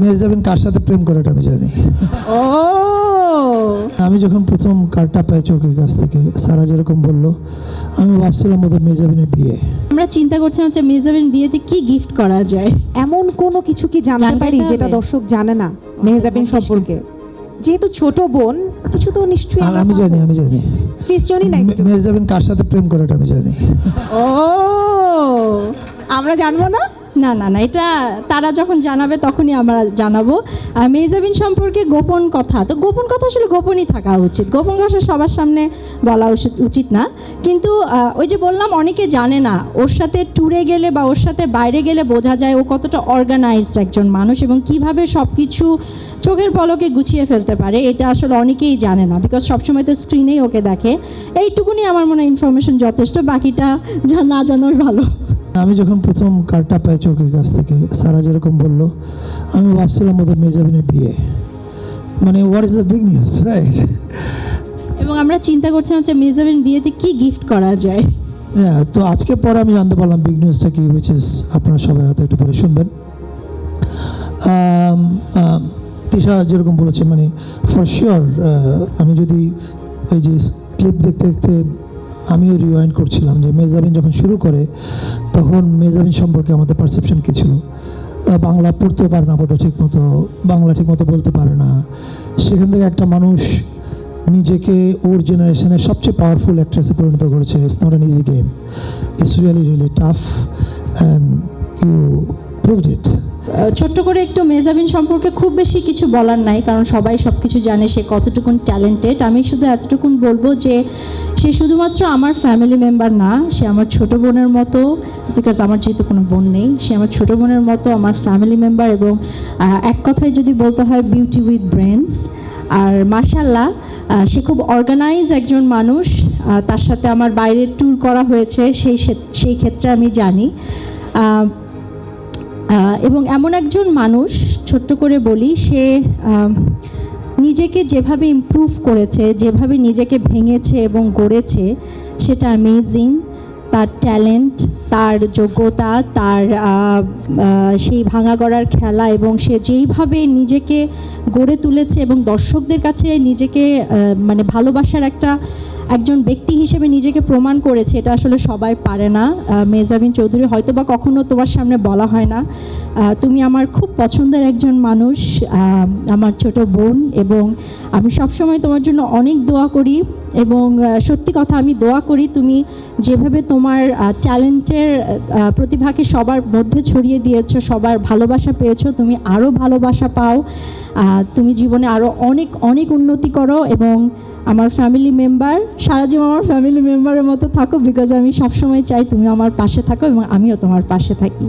মেজাবিন কার সাথে প্রেম করে এটা আমি জানি। ও। আমি যখন প্রথম কার্ডটা পাই চোখের কাছ থেকে সারা যেরকম বলল আমি ভাবছিলাম বোধহয় মেজাবিনের বিয়ে। আমরা চিন্তা করছিলাম যে মেজাবিন বিয়েতে কি গিফট করা যায়। এমন কোনো কিছু কি জানতে পারি যেটা দর্শক জানে না মেহজাবিন সম্পর্কে? যেহেতু ছোট বোন কিছু তো নিশ্চয়ই আমি জানি আমি জানি। প্লিজ জানি না মেজাবিন কার সাথে প্রেম করে এটা আমি জানি। ও। আমরা জানব না? না না না, এটা তারা যখন জানাবে তখনই আমরা জানাব। মেজাবিন সম্পর্কে গোপন কথা, তো গোপন কথা আসলে গোপনই থাকা উচিত। গোপন কথা সবার সামনে বলা উচিত- না। কিন্তু ওই যে বললাম, অনেকে জানে না, ওর সাথে ট্যুরে গেলে বা ওর সাথে বাইরে গেলে বোঝা যায় ও কতটা অর্গানাইজড একজন মানুষ এবং কীভাবে সব কিছু চোখের পলকে গুছিয়ে ফেলতে পারে, এটা আসলে অনেকেই জানে না। বিকজ সবসময় তো স্ক্রিনেই ওকে দেখে। এইটুকুনি আমার মনে হয় ইনফরমেশন যথেষ্ট, বাকিটা না জানোই ভালো। আমি যখন প্রথম কার্ডটা পাই চোখের কাছ থেকে সারা যেরকম বলল আমি ভাবছিলাম বোধহয় মেজাবিনের বিয়ে। মানে what is the big news right এবং আমরা চিন্তা করছিলাম যে মেজাবিন বিয়েতে কি গিফট করা যায়? হ্যাঁ তো আজকে পরে আমি জানতে পারলাম বিগ নিউজটা কি উইচ ইজ আপনারা সবাই হয়তো একটু পরে শুনবেন। তিশা যেরকম বলেছে মানে ফর শিওর আমি যদি এই যে ক্লিপ দেখতে দেখতে আমিও রিওয়াইন্ড করছিলাম যে মেজাবিন যখন শুরু করে তখন মেজাবিন সম্পর্কে আমাদের পারসেপশন কী ছিল? বাংলা পড়তে পারে না ঠিক মতো বাংলা ঠিক মতো বলতে পারে না। সেখান থেকে একটা মানুষ নিজেকে ওর জেনারেশনের সবচেয়ে পাওয়ারফুল অ্যাক্ট্রেসে পরিণত করেছে। It's not an easy game it's really really tough and you proved it ছোট্ট করে একটু মেজাবিন সম্পর্কে খুব বেশি কিছু বলার নাই, কারণ সবাই সব কিছু জানে সে কতটুকুন ট্যালেন্টেড আমি শুধু এতটুকুন বলব যে সে শুধুমাত্র আমার ফ্যামিলি মেম্বার না, সে আমার ছোট বোনের মতো বিকজ আমার যেহেতু কোনো বোন নেই, সে আমার ছোট বোনের মতো, আমার ফ্যামিলি মেম্বার এবং এক কথায় যদি বলতে হয় বিউটি উইথ ব্রেনস আর মার্শাল্লাহ সে খুব অর্গানাইজ একজন মানুষ তার সাথে আমার বাইরের ট্যুর করা হয়েছে, সেই সেই ক্ষেত্রে আমি জানি। এবং এমন একজন মানুষ, ছোট্ট করে বলি, সে নিজেকে যেভাবে ইম্প্রুভ করেছে, যেভাবে নিজেকে ভেঙেছে এবং গড়েছে, সেটা অ্যামেজিং তার ট্যালেন্ট তার যোগ্যতা, তার সেই ভাঙা গড়ার খেলা এবং সে যেইভাবে নিজেকে গড়ে তুলেছে এবং দর্শকদের কাছে নিজেকে মানে ভালোবাসার একটা একজন ব্যক্তি হিসেবে নিজেকে প্রমাণ করেছে, এটা আসলে সবাই পারে না। মেজাবিন চৌধুরী হয়তো বা কখনো তোমার সামনে বলা হয় না। তুমি আমার খুব পছন্দের একজন মানুষ আমার ছোট বোন এবং আমি সবসময় তোমার জন্য অনেক দোয়া করি এবং সত্যি কথা আমি দোয়া করি তুমি যেভাবে তোমার ট্যালেন্টের প্রতিভাকে সবার মধ্যে ছড়িয়ে দিয়েছ, সবার ভালোবাসা পেয়েছ, তুমি আরও ভালোবাসা পাও। তুমি জীবনে আরও অনেক অনেক উন্নতি করো এবং আমার ফ্যামিলি মেম্বার সারা জীবন আমার ফ্যামিলি মেম্বারের মতো থাকো বিকজ আমি সবসময় চাই তুমি আমার পাশে থাকো এবং আমিও তোমার পাশে থাকি।